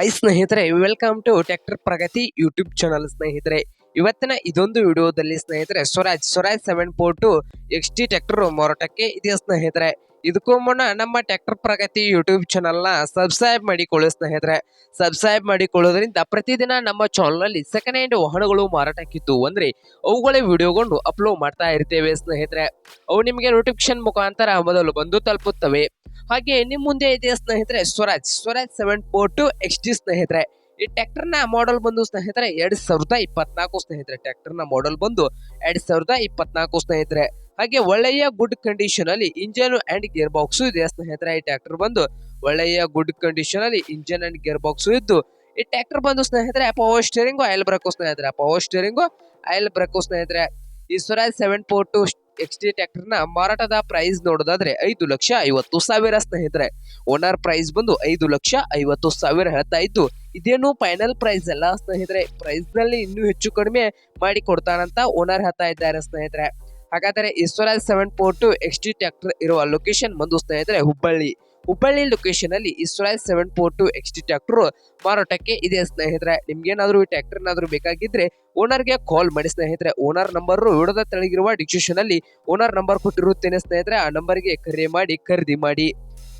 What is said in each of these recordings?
High ಸ್ನೇಹಿತರೆ welcome to tractor Pragati YouTube channel ಸ್ನೇಹಿತರೆ. ಇವತ್ತಿನ ಇದೊಂದು ವಿಡಿಯೋದಲ್ಲಿ ಸ್ನೇಹಿತರೆ, Swaraj Swaraj seven four two X T tractor ಮಾರಾಟಕ್ಕೆ ಇದೆ ಸ್ನೇಹಿತರೆ. ಇದಕ್ಕೂ ಮುನ್ನ ನಮ್ಮ ಟ್ಯಾಕ್ಟರ್ ಪ್ರಗತಿ ಯೂಟ್ಯೂಬ್ ಚಾನಲ್ನ ಸಬ್ಸ್ಕ್ರೈಬ್ ಮಾಡಿಕೊಳ್ಳಿ ಸ್ನೇಹಿತರೆ. ಸಬ್ಸ್ಕ್ರೈಬ್ ಮಾಡಿಕೊಳ್ಳೋದ್ರಿಂದ ಪ್ರತಿದಿನ ನಮ್ಮ ಚಾನಲ್ನಲ್ಲಿ ಸೆಕೆಂಡ್ ಹ್ಯಾಂಡ್ ವಾಹನಗಳು ಮಾರಾಟಕ್ಕಿತ್ತು ಅಂದರೆ ಅವುಗಳೇ ವಿಡಿಯೋಗೊಂಡು ಅಪ್ಲೋಡ್ ಮಾಡ್ತಾ ಇರ್ತೇವೆ ಸ್ನೇಹಿತರೆ. ಅವು ನಿಮಗೆ ನೋಟಿಫಿಕೇಶನ್ ಮುಖಾಂತರ ಮೊದಲು ಬಂದು ತಲುಪುತ್ತವೆ. ಹಾಗೆ ನಿಮ್ ಮುಂದೆ ಇದೆ ಸ್ನೇಹಿತರೆ, Swaraj. Swaraj seven four two X T ಸ್ನೇಹಿತರೆ. ಈ ಟ್ರ್ಯಾಕ್ಟರ್ನ ಮಾಡೆಲ್ ಬಂದು ಸ್ನೇಹಿತರೆ, ಎರಡ್ ಸಾವಿರದ ಇಪ್ಪತ್ನಾಲ್ಕು ಸ್ನೇಹಿತರೆ. ಟ್ರ್ಯಾಕ್ಟರ್ನ ಮಾಡೆಲ್ ಬಂದು ಎರಡ್ ಸಾವಿರದ ಇಪ್ಪತ್ನಾಲ್ಕು ಸ್ನೇಹಿತರೆ. ಹಾಗೆ ಒಳ್ಳೆಯ ಗುಡ್ ಕಂಡೀಷನ್ ಅಲ್ಲಿ ಇಂಜನ್ ಅಂಡ್ ಗೇರ್ ಬಾಕ್ಸ್ ಇದೆ ಸ್ನೇಹಿತರೆ. ಈ ಟ್ರ್ಯಾಕ್ಟರ್ ಬಂದು ಒಳ್ಳೆಯ ಗುಡ್ ಕಂಡೀಷನ್ ಅಲ್ಲಿ ಇಂಜನ್ ಅಂಡ್ ಗೇರ್ ಬಾಕ್ಸ್ ಇದ್ದು, ಈ ಟ್ರ್ಯಾಕ್ಟರ್ ಬಂದು ಸ್ನೇಹಿತರೆ ಪವರ್ ಸ್ಟೇರಿಂಗು ಆಯಿಲ್ ಬ್ರೇಕು ಸ್ನೇಹಿತರೆ. ಪವರ್ ಸ್ಟೇರಿಂಗು ಆಯಿಲ್ ಬ್ರೇಕು ಸ್ನೇಹಿತರೆ. ಈ Swaraj seven four two X T ಟ್ಯಾಕ್ಟರ್ನ ಮಾರಾಟದ ಪ್ರೈಸ್ ನೋಡೋದಾದ್ರೆ ಐದು ಲಕ್ಷ ಐವತ್ತು ಸಾವಿರ ಸ್ನೇಹಿತರೆ. ಓನರ್ ಪ್ರೈಸ್ ಬಂದು ಐದು ಲಕ್ಷ ಐವತ್ತು ಸಾವಿರ ಹೇಳ್ತಾ ಇದ್ದು, ಇದೇನು ಫೈನಲ್ ಪ್ರೈಸ್ ಅಲ್ಲ ಸ್ನೇಹಿತರೆ. ಪ್ರೈಸ್ನಲ್ಲಿ ಇನ್ನೂ ಹೆಚ್ಚು ಕಡಿಮೆ ಮಾಡಿ ಕೊಡ್ತಾನಂತ ಓನರ್ ಹೇಳ್ತಾ ಇದ್ದಾರೆ ಸ್ನೇಹಿತರೆ. ಹಾಗಾದರೆ ಈಶ್ವರಾಜ್ seven four two X T tractor ಇರುವ ಲೊಕೇಶನ್ ಬಂದು ಸ್ನೇಹಿತರೆ ಹುಬ್ಬಳ್ಳಿ. ಹುಬ್ಬಳ್ಳಿ ಲೊಕೇಶನ್ ಅಲ್ಲಿ Israel seven four two X T tractor ಮಾರಾಟಕ್ಕೆ ಇದೆ ಸ್ನೇಹಿತರೆ. ನಿಮ್ಗೇನಾದ್ರೂ ಈ ಟ್ರ್ಯಾಕ್ಟರ್ ಏನಾದ್ರೂ ಬೇಕಾಗಿದ್ರೆ ಓನರ್ಗೆ ಕಾಲ್ ಮಾಡಿ ಸ್ನೇಹಿತರೆ. ಓನರ್ ನಂಬರ್ ವಿಡದ ತೆಳಗಿರುವ ಡಿಸ್ಕ್ರಿಪ್ಷನ್ ಅಲ್ಲಿ ಓನರ್ ನಂಬರ್ ಕೊಟ್ಟಿರುತ್ತೇನೆ ಸ್ನೇಹಿತರೆ. ಆ ನಂಬರ್ಗೆ ಕರೆ ಮಾಡಿ, ಖರೀದಿ ಮಾಡಿ.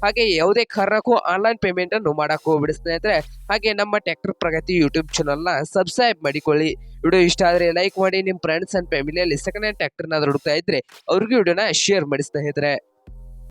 ಹಾಗೆ ಯಾವುದೇ ಕಾರಣಕ್ಕೂ ಆನ್ಲೈನ್ ಪೇಮೆಂಟ್ ಅನ್ನು ಮಾಡಕ್ ಹೋಗ್ಬಿಡಿ ಸ್ನೇಹಿತರೆ. ಹಾಗೆ ನಮ್ಮ ಟ್ರ್ಯಾಕ್ಟರ್ ಪ್ರಗತಿ ಯೂಟ್ಯೂಬ್ ಚಾನಲ್ನ ಸಬ್ಸ್ಕ್ರೈಬ್ ಮಾಡಿಕೊಳ್ಳಿ. ವಿಡಿಯೋ ಇಷ್ಟ ಆದರೆ ಲೈಕ್ ಮಾಡಿ ನಿಮ್ಮ ಫ್ರೆಂಡ್ಸ್ ಅಂಡ್ ಫ್ಯಾಮಿಲಿಯಲ್ಲಿ ಸೆಕೆಂಡ್ ಹ್ಯಾಂಡ್ ಟ್ರ್ಯಾಕ್ಟರ್ನ ಹುಡುಕ್ತಾ ಇದ್ರೆ ಅವ್ರಿಗೂ ವಿಡಿಯೋನ ಶೇರ್ ಮಾಡಿ ಸ್ನೇಹಿತರೆ.